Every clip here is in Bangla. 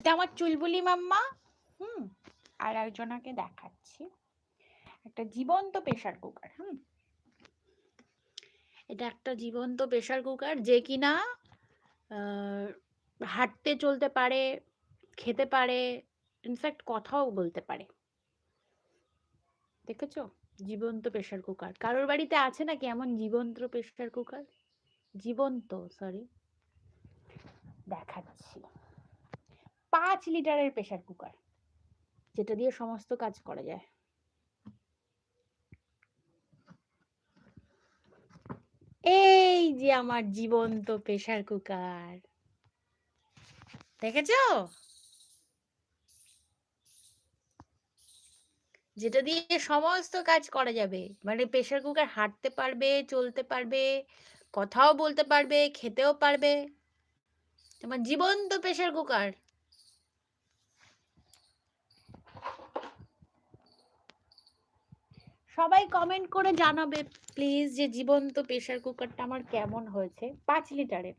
এটা আমার চুলবুলি মাম্মা। হুম, আর একজনাকে দেখাচ্ছি। একটা জীবন্ত প্রেসার কুকার, হুম। এটা একটা জীবন্ত প্রেসার কুকার যে কিনা হাঁটতে চলতে পারে, খেতে পারে, ইনফ্যাক্ট কথাও বলতে পারে। দেখেছ? জীবন্ত প্রেসার কুকার। কারোর বাড়িতে আছে নাকি এমন জীবন্ত প্রেসার কুকার? জীবন্ত সরি দেখাচ্ছি। পাঁচ লিটারের প্রেসার কুকার যেটা দিয়ে সমস্ত কাজ করা যায়। এই যে আমার জীবন্ত প্রেসার কুকার দেখেছ? যেটা দিয়ে সমস্ত কাজ করা যাবে। মানে প্রেসার কুকার হাঁটতে পারবে, চলতে পারবে, কথাও বলতে পারবে, খেতেও পারবে। তোমার জীবন্ত প্রেসার কুকার সবাই কমেন্ট করে জানাবে প্লিজ যে জীবন্ত প্রেসার কুকারটা আমার কেমন হয়েছে? পাঁচ লিটারের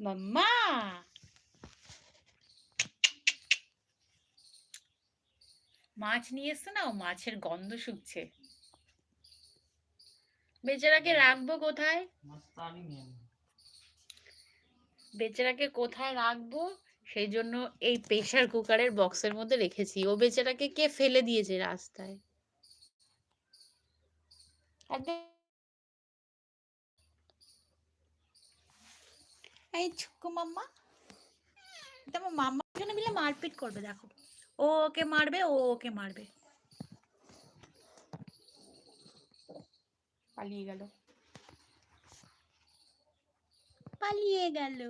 মাম্মা! মাছ নিয়ে এসছে না? ও মাছের গন্ধ শুকছে। বেচারাকে রাখব কোথায়? বেচারাকে কোথায় রাখব? সেই জন্য এই প্রেশার কুকারের বক্সের মধ্যে রেখেছি। ও বেচারাকে কে ফেলে দিয়েছে রাস্তায়? এই ছুকু মাম্মা। তোমার মাম্মার জন্য মিলে মারপিট করবে দেখো। ও ওকে মারবে ও ওকে মারবে। পালিয়ে গেল। পালিয়ে গেল।